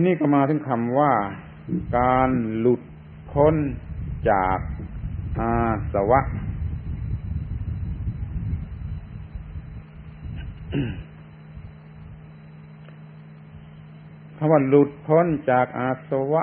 ที่นี่ก็มาถึงคำว่า การหลุดพ้นจากอาสวะ คำว่าหลุดพ้นจากอาสวะ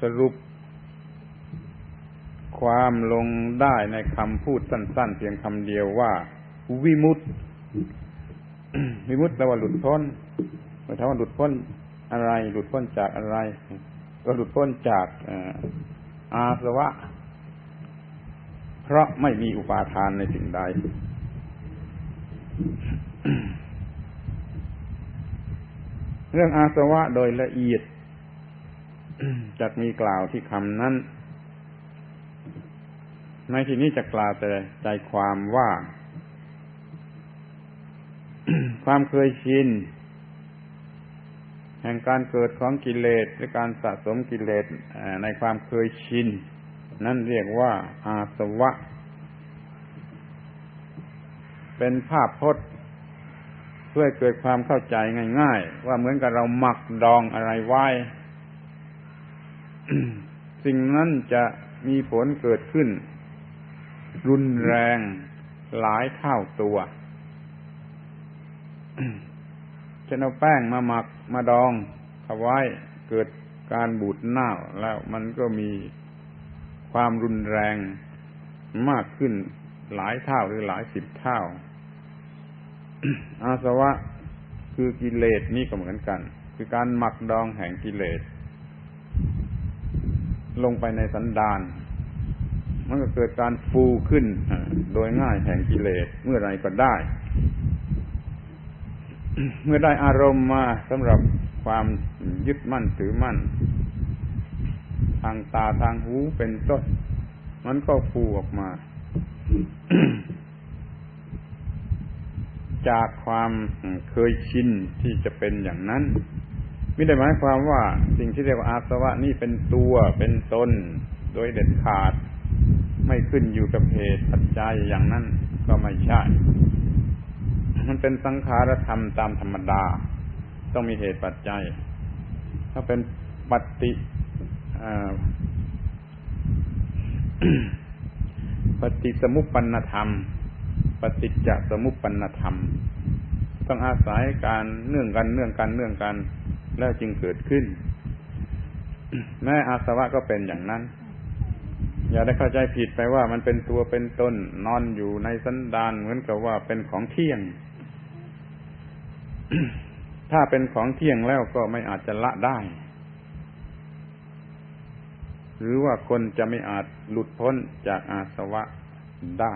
สรุป ความลงได้ในคำพูดสั้น ๆ เพียงคำเดียวว่า วิมุตติ วิมุตติแปลว่าหลุดพ้นเมื่อถามว่าหลุดพ้นอะไร หลุดพ้นจากอะไร ก็หลุดพ้นจากอาสวะ เพราะไม่มีอุปาทานในสิ่งใด เรื่องอาสวะโดยละเอียดจะมีกล่าวที่คำนั้น ในที่นี้จะกล่าวแต่ใจความว่า ความเคยชินแห่งการเกิดของกิเลสหรือการสะสมกิเลสในความเคยชิน นั่นเรียกว่าอาสวะ เป็นภาพพจน์เพื่อเกิดความเข้าใจง่าย ๆ ว่าเหมือนกับเราหมักดองอะไรไว้ สิ่งนั้นจะมีผลเกิดขึ้น รุนแรงหลายเท่าตัว จะเอาแป้งมาหมักมาดองเอาไว้เกิดการบูดเน่าแล้วมันก็มีความรุนแรงมากขึ้นหลายเท่าหรือหลายสิบเท่า อาสวะคือกิเลสนี่ก็เหมือนกัน คือการหมักดองแห่งกิเลส ลงไปในสันดาน มันก็เกิดการฟูขึ้นโดยง่ายแห่งกิเลสเมื่อไรก็ได้ เมื่อได้อารมณ์มาสำหรับความยึดมั่นถือมั่น ทางตาทางหูเป็นต้น มันก็ฟูออกมา จากความเคยชินที่จะเป็นอย่างนั้น ไม่ได้หมายความว่าสิ่งที่เรียกว่าอาสวะนี่เป็นตัวเป็นตนโดยเด็ดขาด ไม่ขึ้นอยู่กับเหตุปัจจัยอย่างนั้นก็ไม่ใช่ มันเป็นสังขารธรรมตามธรรมดา ต้องมีเหตุปัจจัย ถ้าเป็นปฏิปฏิสมุปปนธรรม ปฏิจจสมุปปนธรรม ต้องอาศัยการเนื่องกันเนื่องกันเนื่องกัน แล้วจึงเกิดขึ้น แม้อาสวะก็เป็นอย่างนั้น อย่าได้เข้าใจผิดไปว่ามันเป็นตัวเป็นตนนอนอยู่ในสันดานเหมือนกับว่าเป็นของเที่ยง ถ้าเป็นของเที่ยงแล้วก็ไม่อาจจะละได้ หรือว่าคนจะไม่อาจหลุดพ้นจากอาสวะได้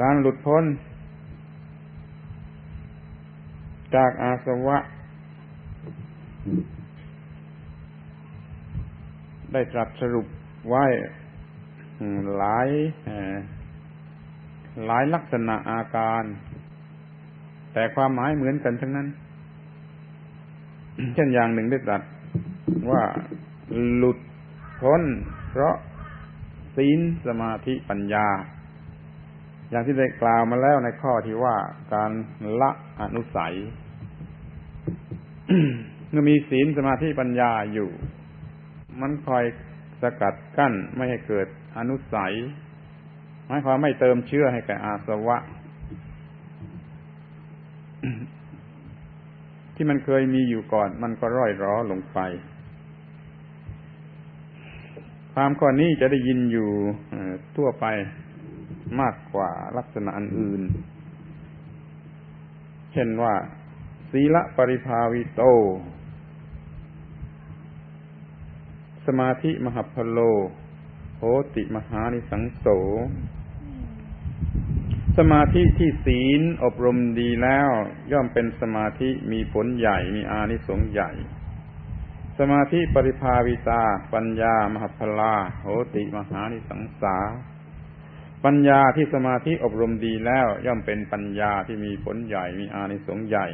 การหลุดพ้น จากอาสวะ ได้ตรัสสรุปไว้ หลายหลายลักษณะอาการ แต่ความหมายเหมือนกันทั้งนั้น เช่นอย่างหนึ่งได้ตรัสว่าหลุดพ้น เพราะศีลสมาธิปัญญา อย่างที่ได้กล่าวมาแล้วในข้อที่ว่าการละอนุสัยเมื่อมีศีลสมาธิปัญญาอยู่ มันคอยสกัดกั้นไม่ให้เกิด อนุสัยหมายความไม่เติมเชื่อให้แก่อาสวะ ที่มันเคยมีอยู่ก่อน มันก็ร่อยร้อลงไป ความข้อนี้จะได้ยินอยู่ทั่วไปมากกว่าลักษณะอื่น เช่นว่า ศีละปริภาวิโต สมาธิมหัพโล โหติมหานิสังโส สมาธิที่ศีลอบรมดีแล้ว ย่อมเป็นสมาธิมีผลใหญ่มีอานิสงส์ใหญ่ สมาธิปริภาวิตา ปัญญามหพลา โหติมหานิสังสา ปัญญาที่สมาธิอบรมดีแล้ว ย่อมเป็นปัญญาที่มีผลใหญ่มีอานิสงส์ใหญ่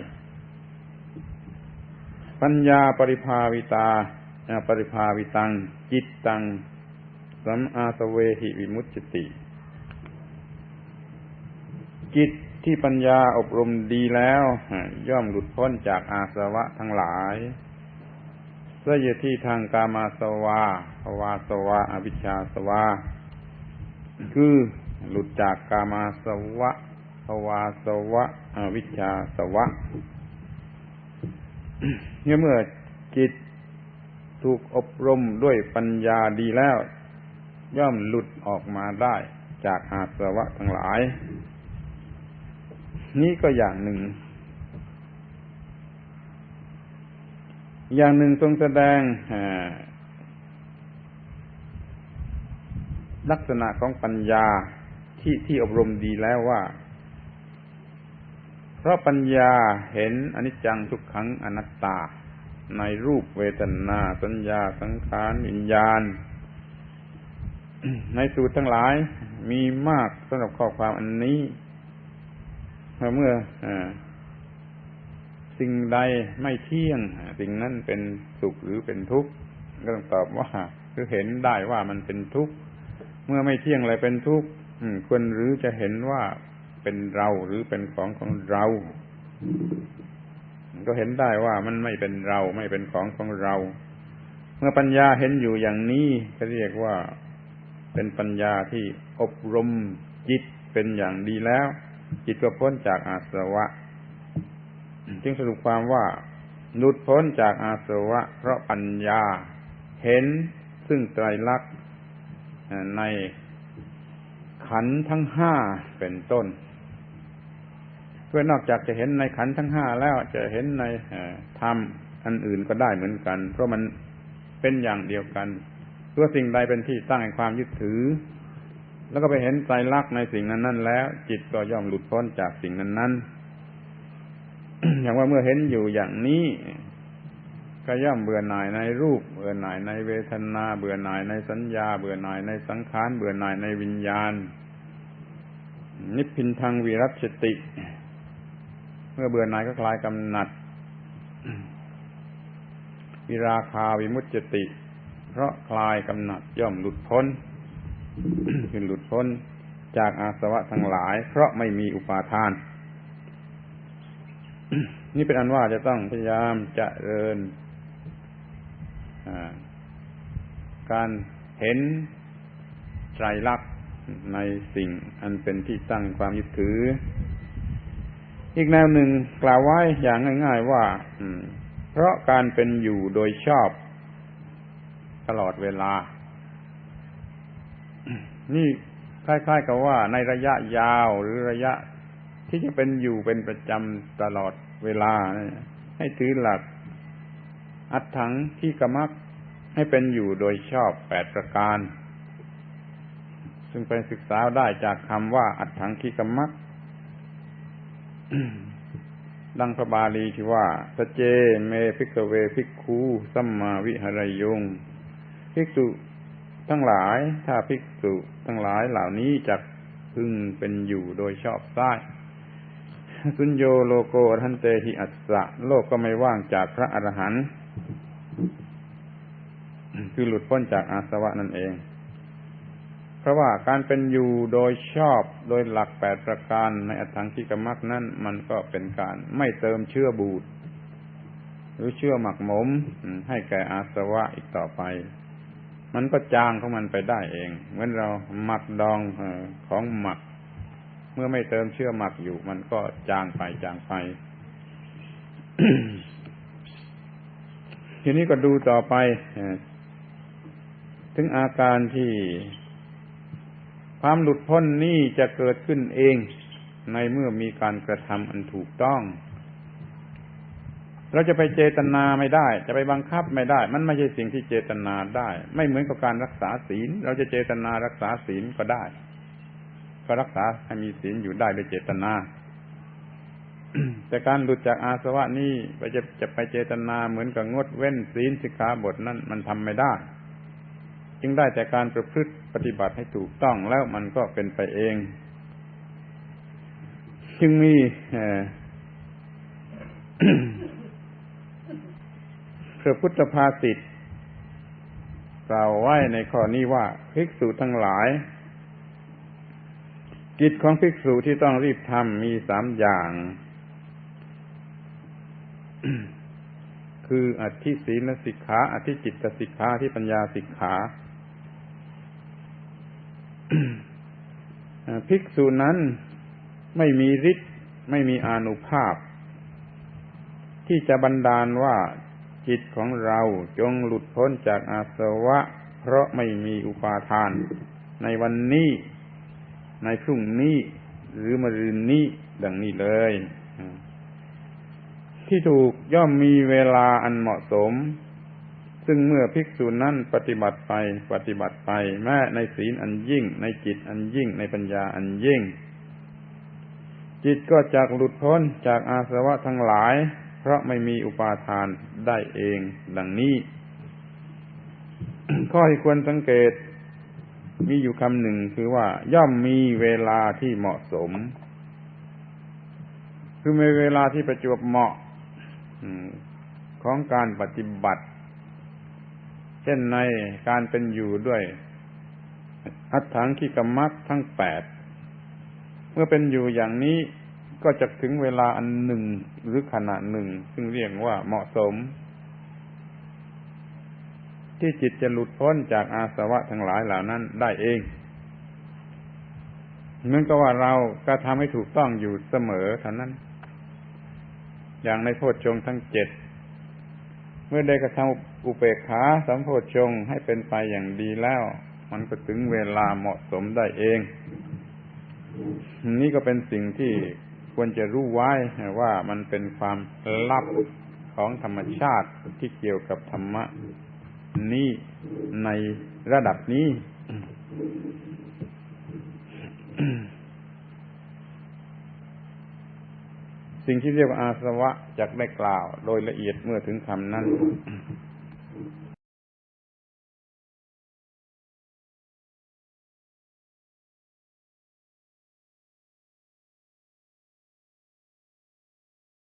ปัญญาปริภาวิตา ปริภาวิตัง จิตตัง สัมอาสเวหิวิมุตติ จิตที่ปัญญาอบรมดีแล้ว ย่อมหลุดพ้นจากอาสวะทั้งหลายเสื้อที่ทางกามาสวาภวาสวาอวิชชาสวา คือหลุดจากกามาสวะภวาสวะอวิชชาสวะเมื่อจิตถูกอบรมด้วยปัญญาดีแล้ว ย่อมหลุดออกมาได้จากอาสวะทั้งหลาย นี่ก็อย่างหนึ่ง อย่างหนึ่งทรงแสดงลักษณะของปัญญาที่ที่อบรมดีแล้วว่า เพราะปัญญาเห็นอนิจจังทุกขังอนัตตา ในรูปเวทนา สัญญาสังขารวิญญาณ ในสูตรทั้งหลายมีมากสำหรับข้อความอันนี้เมื่ออสิ่งใดไม่เที่ยง สิ่งนั้นเป็นสุขหรือเป็นทุกข์ก็ต้องตอบว่าคือเห็นได้ว่ามันเป็นทุกข์เมื่อไม่เที่ยงอะไรเป็นทุกข์ควรหรือจะเห็นว่าเป็นเราหรือเป็นของของเรา ก็เห็นได้ว่ามันไม่เป็นเราไม่เป็นของของเรา เมื่อปัญญาเห็นอยู่อย่างนี้ก็เรียกว่า เป็นปัญญาที่อบรมจิตเป็นอย่างดีแล้ว จิตก็พ้นจากอาสวะ จึงสรุปความว่าหลุดพ้นจากอาสวะ เพราะปัญญาเห็นซึ่งไตรลักษณ์ในขันทั้งห้าเป็นต้น เพื่อนอกจากจะเห็นในขันทั้งห้าแล้วจะเห็นในธรรมอันอื่นก็ได้เหมือนกัน เพราะมันเป็นอย่างเดียวกัน เพื่อสิ่งใดเป็นที่ตั้งแห่งความยึดถือ แล้วก็ไปเห็นใจรักในสิ่งนั้นนั้นแล้ว จิตก็ย่อมหลุดพ้นจากสิ่งนั้นนั้นอย่างว่าเมื่อเห็นอยู่อย่างนี้ ก็ย่อมเบื่อหน่ายในรูป เบื่อหน่ายในเวทนา เบื่อหน่ายในสัญญา เบื่อหน่ายในสังขาร เบื่อหน่ายในวิญญาณ นิพพินทางวิรัชติ เมื่อเบื่อหน่ายก็คลายกำหนัดวิราคาวิมุตติ เพราะคลายกำหนัดย่อมหลุดพ้นคือหลุดพ้นจากอาสวะทั้งหลาย เพราะไม่มีอุปาทาน นี่เป็นอันว่าจะต้องพยายามจะเริญการเห็นไตรลักษณ์ในสิ่งอันเป็นที่ตั้งความยึดถือ อีกแนวหนึ่งกล่าวไว้อย่างง่าย ๆว่าเพราะการเป็นอยู่โดยชอบ ตลอดเวลา นี่คล้ายๆกับว่าในระยะยาวหรือระยะที่จะเป็นอยู่เป็นประจำตลอดเวลา ให้ถือหลัก อัดถังที่กมักให้เป็นอยู่โดยชอบแปดประการ ซึ่งเป็นศึกษาได้จากคำว่า อัดถังที่กมักดังพระบาลีที่ว่าสเจเมพิกเวพิกคูสัมมาวิหารยง ภิกษุทั้งหลาย ถ้าภิกษุทั้งหลายเหล่านี้จะพึงเป็นอยู่โดยชอบซ้สุญโยโลโกทันเตหิอัสสะ โลกก็ไม่ว่างจากพระอรหันต์คือหลุดพ้นจากอาสวะนั่นเอง เพราะว่าการเป็นอยู่โดยชอบโดยหลักแปดประการในอัตถังคิกมักนั้นมันก็เป็นการไม่เติมเชื่อบูดหรือเชื่อหมักหมมให้แก่อาสวะอีกต่อไป มันก็จางของมันไปได้เอง เหมือนเราหมักดองของหมัก เมื่อไม่เติมเชื่อหมักอยู่ มันก็จางไปจางไปทีนี้ก็ดูต่อไปถึงอาการที่ความหลุดพ้นนี่จะเกิดขึ้นเอง ในเมื่อมีการกระทำอันถูกต้อง เราจะไปเจตนาไม่ได้ จะไปบังคับไม่ได้ มันไม่ใช่สิ่งที่เจตนาได้ ไม่เหมือนกับการรักษาศีล เราจะเจตนารักษาศีลก็ได้ ก็รักษาให้มีศีลอยู่ได้โดยเจตนา แต่การหลุดจากอาสวะนี่ไปจะจะไปเจตนาเหมือนกับงดเว้นศีลสิกขาบทนั้นมันทำไม่ได้ จึงได้แต่การประพฤติปฏิบัติให้ถูกต้องแล้วมันก็เป็นไปเอง จึงมี พระพุทธภาษิตกล่าวไว้ในข้อนี้ว่าภิกษุทั้งหลาย กิจของภิกษุที่ต้องรีบทำมีสามอย่าง คืออธิศีลสิกขาอธิจิตสิกขาอธิปัญญาสิกขาภิกษุนั้นไม่มีฤทธิ์ไม่มีอานุภาพ ที่จะบันดาลว่า จิตของเราจงหลุดพ้นจากอาสวะ เพราะไม่มีอุปาทาน ในวันนี้ ในพรุ่งนี้ หรือมะรืนนี้ ดังนี้เลย ที่ถูกย่อมมีเวลาอันเหมาะสม ซึ่งเมื่อภิกษุนั้นปฏิบัติไปปฏิบัติไป แม้ในศีลอันยิ่ง ในจิตอันยิ่งในปัญญาอันยิ่ง จิตก็จากหลุดพ้นจากอาสวะทั้งหลาย ราะไม่มีอุปาทานได้เองดังนี้ ข้อที่ควรสังเกตมีอยู่คำหนึ่งคือว่า ย่อมมีเวลาที่เหมาะสม คือมีเวลาที่ประจวบเหมาะของการปฏิบัติ เช่นในการเป็นอยู่ด้วย อัตถังคิกรรมักทั้งแปด เมื่อเป็นอยู่อย่างนี้ ก็จะถึงเวลาอันหนึ่งหรือขณะหนึ่ง ซึ่งเรียกว่าเหมาะสม ที่จิตจะหลุดพ้นจากอาสวะทั้งหลายเหล่านั้นได้เองเหมือนกับว่าเราก็ทำให้ถูกต้องอยู่เสมอเท่านั้น อย่างในโพชฌงทั้งเจ็ดเมื่อได้กระทำอุเบกขาสัมโพชฌงให้เป็นไปอย่างดีแล้ว มันก็ถึงเวลาเหมาะสมได้เอง นี่ก็เป็นสิ่งที่ ควรจะรู้ไว้ว่ามันเป็นความลับของธรรมชาติที่เกี่ยวกับธรรมะนี้ในระดับนี้สิ่งที่เรียกว่าอาสวะจากได้กล่าว โดยละเอียดเมื่อถึงคำนั้น